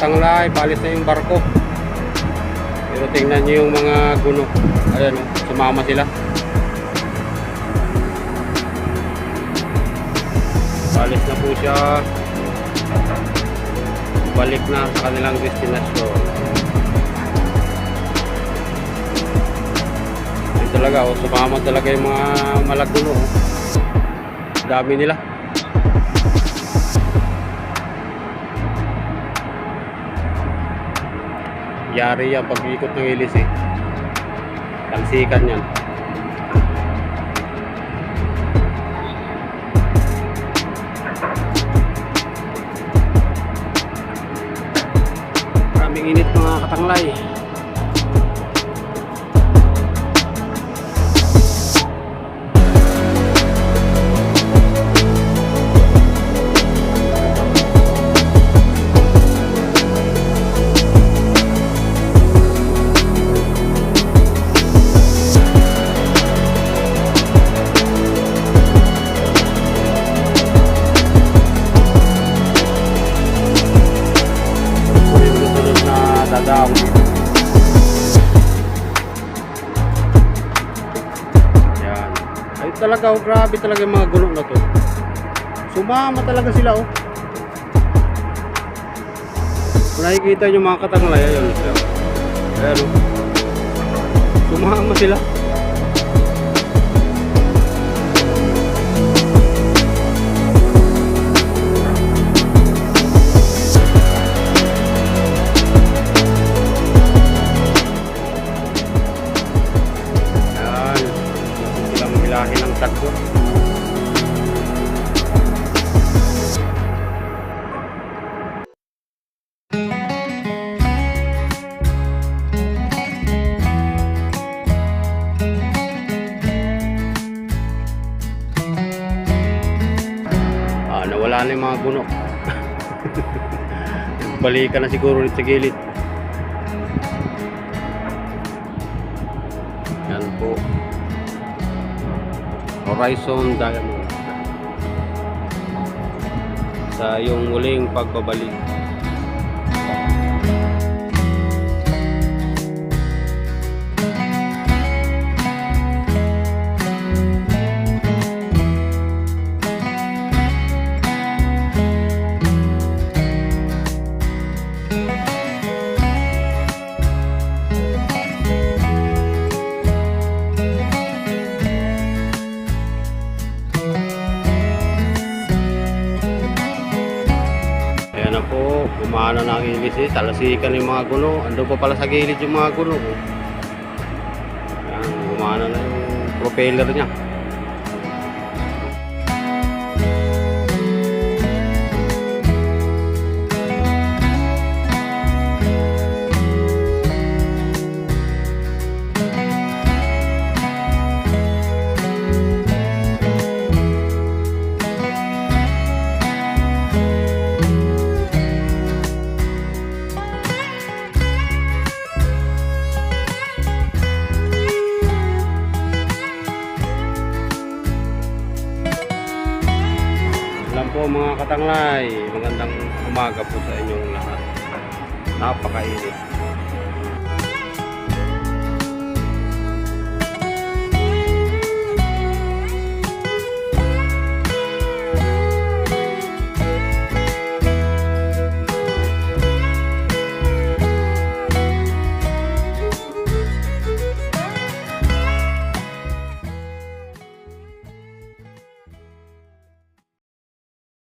mga katanglay, palis na yung barko. Pero tingnan nyo yung mga guno. Ayan o, sumama sila. Palis na po siya. Balik na sa kanilang destinasyon. Ayun talaga, oh, sumama talaga yung mga malaguno. Oh. Dami nila. Yari yan pag ikot ng ilis eh. Talsikan yan. Maraming init mga katanglay. Dito. Yan. Ay talaga, oh, grabe talaga yung mga gulong na to. Sumama talaga sila oh. Kung nakikita nyo mga katanglay, ayun. Ayan oh. Sumama sila. Hilahin ng takbo. Ah, nawala na yung mga guno. Balikan na siguro ulit sa gilid. Horizon Diamond. Sa iyong muling pagbabalik. Ilis eh. Talasikan yung mga guno. Ando pa pala sa gilid yung mga guno. oh. Ayan, umano na yung propeller niya. Po mga katanglay, magandang umaga po sa inyong lahat. Napakainit.